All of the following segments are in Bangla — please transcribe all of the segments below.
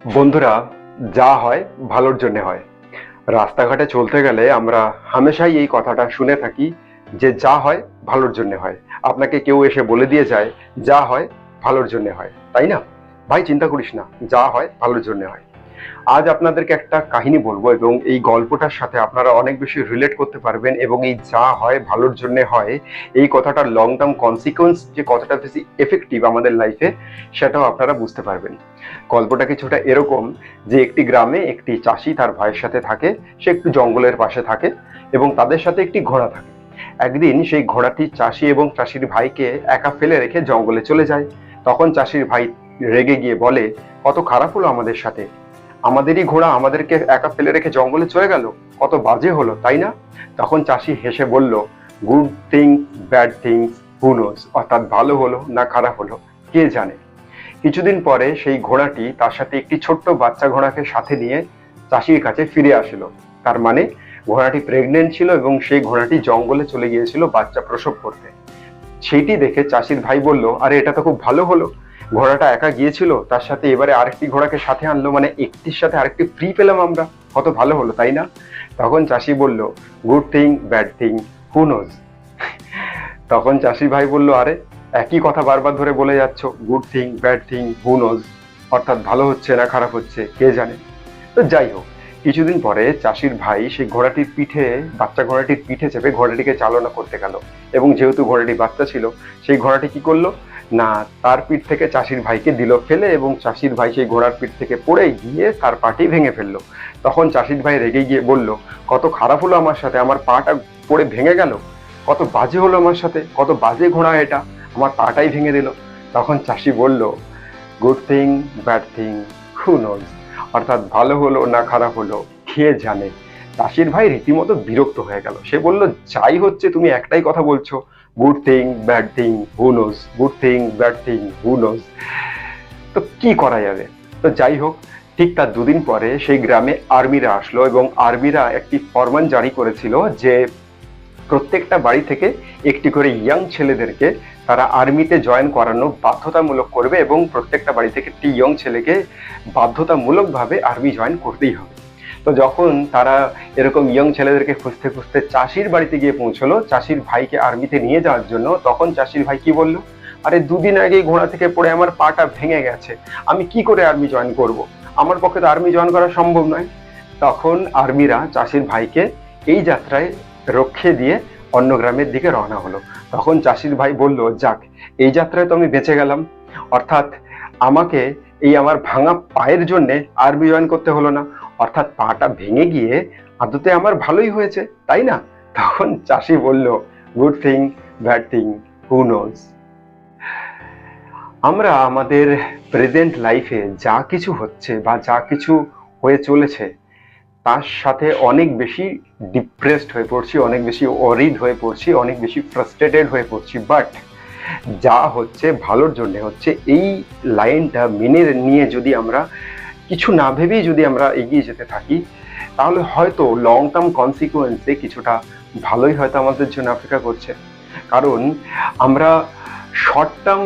বন্ধুরা, যা হয় ভালোর জন্য হয়। রাস্তাঘাটে চলতে গেলে আমরা হামেশাই এই কথাটা শুনে থাকি যে যা হয় ভালোর জন্য হয়। আপনাকে কেউ এসে বলে দিয়ে যায়, যা হয় ভালোর জন্য হয়। তাই না? ভাই, চিন্তা করিস না, যা হয় ভালোর জন্য হয়। আজ আপনাদেরকে একটা কাহিনী বলব এবং এই গল্পটার সাথে আপনারা অনেক বেশি রিলেট করতে পারবেন এবং এই যা হয়, ভালোর জন্য হয়, এই কথাটার লং টার্ম কনসিকোয়েন্স যে কতটা বেশি এফেক্টিভ আমাদের লাইফে সেটাও আপনারা বুঝতে পারবেন। গল্পটা কিছুটা এরকম যে একটি গ্রামে একটি চাষি তার ভাইয়ের সাথে থাকে, সে একটু জঙ্গলের পাশে থাকে এবং তাদের সাথে একটি ঘোড়া থাকে। একদিন সেই ঘোড়াটি চাষি এবং চাষির ভাইকে একা ফেলে রেখে জঙ্গলে চলে যায়। তখন চাষির ভাই রেগে গিয়ে বলে কত খারাপ হলো আমাদের সাথে। আমাদেরই ঘোড়া আমাদেরকে একা ফেলে রেখে জঙ্গলে চলে গেল? কত বাজে হলো, তাই না? তখন চাষি হেসে বলল good thing bad things who knows অর্থাৎ ভালো হলো না খারাপ হলো, কে জানে? কিছুদিন পরে সেই ঘোড়াটি তার সাথে একটি ছোট্ট বাচ্চা ঘোড়াকে সাথে নিয়ে চাষির কাছে ফিরে আসলো। তার মানে ঘোড়াটি প্রেগনেন্ট ছিল এবং সেই ঘোড়াটি জঙ্গলে চলে গিয়েছিল বাচ্চা প্রসব করতে। সেইটি দেখে চাষির ভাই বলল, আরে, এটা তো খুব ভালো হলো। ঘোড়াটা একা গিয়েছিল, তার সাথে এবারে আরেকটি ঘোড়াকে সাথে আনলো মানে একটির সাথে আরেকটি ফ্রি পেলাম আমরা। কত ভালো হলো, তাই না? তখন চাষি বলল good thing bad thing who knows তখন চাষি ভাই বলল, আরে, একই কথা বারবার ধরে বলে যাচ্ছ good thing bad thing who knows অর্থাৎ ভালো হচ্ছে না খারাপ হচ্ছে, কে জানে? তো যাই হোক, কিছুদিন পরে চাষির ভাই সেই ঘোড়াটির পিঠে, বাচ্চা ঘোড়াটির পিঠে চেপে ঘোড়াটিকে চালনা করতে গেল। এবং যেহেতু ঘোড়াটি বাচ্চা ছিল, সেই ঘোড়াটি কি করল? না, তার পিঠ থেকে চাষির ভাইকে দিল ফেলে এবং চাষির ভাই সেই ঘোড়ার পিঠ থেকে পড়ে গিয়ে তার পাটি ভেঙে ফেলল। তখন চাষির ভাই রেগে গিয়ে বলল, কত খারাপ হলো আমার সাথে, আমার পাটা পড়ে ভেঙে গেল। কত বাজে হলো আমার সাথে, কত বাজে ঘোড়া এটা, আমার পাটাই ভেঙে দিল। তখন চাষি বলল good thing bad thing who knows অর্থাৎ ভালো হলো না খারাপ হলো খেয়ে জানে? চাষির ভাই রীতিমতো বিরক্ত হয়ে গেল। সে বলল, যাই হচ্ছে, তুমি একটাই কথা বলছো। Good thing bad thing who knows good thing bad thing who knows তো কি করা যাবে? তো যাই হোক, ঠিক তার দুদিন পরে সেই গ্রামে আর্মিরা আসলো এবং আর্মিরা একটি ফরমান জারি করেছিল যে প্রত্যেকটা বাড়ি থেকে একটি করে ইয়াং ছেলেদেরকে তারা আর্মিতে জয়েন করানো বাধ্যতামূলক করবে এবং প্রত্যেকটা বাড়ি থেকে একটি ইয়ং ছেলেকে বাধ্যতামূলকভাবে আর্মি জয়েন করতেই হবে। তো যখন তারা এরকম ইয়ং ছেলেদেরকে খুঁজতে খুঁজতে চাষির বাড়িতে গিয়ে পৌঁছলো, চাষির ভাইকে আর্মিতে নিয়ে যাওয়ার জন্য, তখন চাষির ভাই কি বলল? আরে, দুদিন আগেই ঘোড়া থেকে পড়ে আমার পাটা ভেঙে গেছে। আমি কি করে আর্মি জয়েন করব। আমার পক্ষে তো আর্মি জয়েন করা সম্ভব নয়। তখন আর্মিরা চাষির ভাইকে এই যাত্রায় রক্ষে দিয়ে অন্য গ্রামের দিকে রওনা হলো। তখন চাষির ভাই বলল, যাক, এই যাত্রায় তো আমি বেঁচে গেলাম। অর্থাৎ আমাকে এই আমার ভাঙা পায়ের জন্যে আর্মি জয়েন করতে হলো না। অর্থাৎ পাটা ভেঙে গিয়ে আদতে আমার ভালোই হয়েছে, তাই না? তখন চাষি বলল good thing bad thing who knows আমরা আমাদের প্রেজেন্ট লাইফে যা কিছু হচ্ছে বা যা কিছু হয়ে চলেছে, তার সাথে অনেক বেশি ডিপ্রেসড হয়ে পড়ছি, অনেক বেশি অরিড হয়ে পড়ছি, অনেক বেশি ফ্রাস্ট্রেটেড হয়ে পড়ছি। বাট যা হচ্ছে ভালোর জন্য হচ্ছে এই লাইনটা মেনে নিয়ে যদি আমরা কিছু না ভেবেই যদি আমরা এগিয়ে যেতে থাকি, তাহলে হয়তো লং টার্ম কনসিকুয়েন্সে কিছুটা ভালোই হয়তো আমাদের জন্য অপেক্ষা করছে। কারণ আমরা শর্ট টার্ম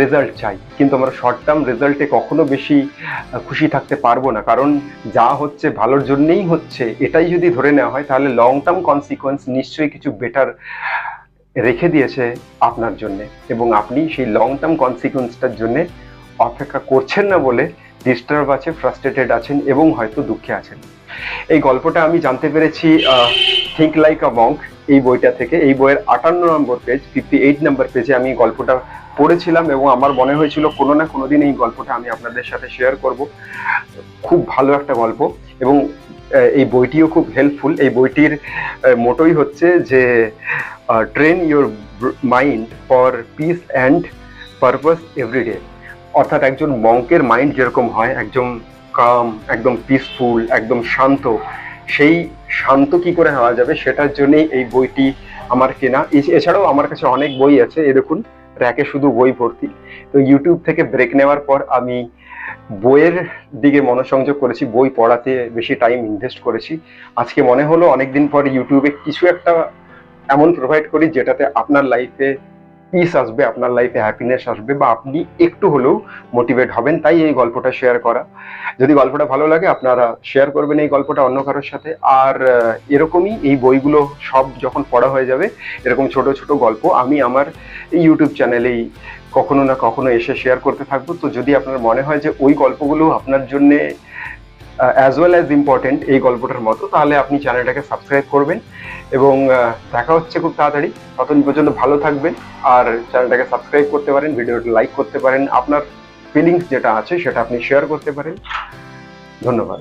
রেজাল্ট চাই, কিন্তু আমরা শর্ট টার্ম রেজাল্টে কখনো বেশি খুশি থাকতে পারব না। কারণ যা হচ্ছে ভালোর জন্যেই হচ্ছে, এটাই যদি ধরে নেওয়া হয়, তাহলে লং টার্ম কনসিকোয়েন্স নিশ্চয়ই কিছু বেটার রেখে দিয়েছে আপনার জন্যে। এবং আপনি সেই লং টার্ম কনসিকোয়েন্সটার জন্যে অপেক্ষা করছেন না বলে ডিস্টার্ব আছে ফ্রাস্ট্রেটেড আছেন এবং হয়তো দুঃখে আছেন। এই গল্পটা আমি জানতে পেরেছি থিঙ্ক লাইক আ মঙ্ক এই বইটা থেকে। এই বইয়ের আটান্ন number page fifty eight number পেজে আমি গল্পটা পড়েছিলাম এবং আমার মনে হয়েছিল কোনো না কোনো দিন এই গল্পটা আমি আপনাদের সাথে শেয়ার করব। খুব ভালো একটা গল্প এবং এই বইটিও খুব হেল্পফুল এই বইটির মোটোই হচ্ছে যে train your mind for peace and purpose everyday অর্থাৎ একজন মঙ্কের মাইন্ড যেরকম হয় একজন কাম একদম পিসফুল একদম শান্ত, সেই শান্ত কি করে হওয়া যাবে সেটার জন্যই এই বইটি আমার কেনা। এছাড়াও আমার কাছে অনেক বই আছে, এ দেখুন, র্যাকে শুধু বই ভর্তি। তো ইউটিউব থেকে ব্রেক নেওয়ার পর আমি বইয়ের দিকে মনোসংযোগ করেছি, বই পড়াতে বেশি টাইম ইনভেস্ট করেছি। আজকে মনে হলো অনেকদিন পর ইউটিউবে কিছু একটা এমন প্রোভাইড করি যেটাতে আপনার লাইফে পিস আসবে, আপনার লাইফে হ্যাপিনেস আসবে বা আপনি একটু হলেও মোটিভেট হবেন, তাই এই গল্পটা শেয়ার করা। যদি গল্পটা ভালো লাগে, আপনারা শেয়ার করবেন এই গল্পটা অন্য কারোর সাথে। আর এরকমই এই বইগুলো সব যখন পড়া হয়ে যাবে, এরকম ছোট ছোট গল্প আমি আমার এই ইউটিউব চ্যানেলেই কখনো না কখনো এসে শেয়ার করতে থাকব। তো যদি আপনার মনে হয় যে ওই গল্পগুলো আপনার জন্যে অ্যাজ ওয়েল অ্যাজ ইম্পর্টেন্ট এই গল্পটার মতো, তাহলে আপনি চ্যানেলটাকে সাবস্ক্রাইব করবেন এবং দেখা হচ্ছে খুব তাড়াতাড়ি। ততদিন পর্যন্ত ভালো থাকবেন আর চ্যানেলটাকে সাবস্ক্রাইব করতে পারেন, ভিডিওটা লাইক করতে পারেন। আপনার ফিলিংস যেটা আছে সেটা আপনি শেয়ার করতে পারেন। ধন্যবাদ।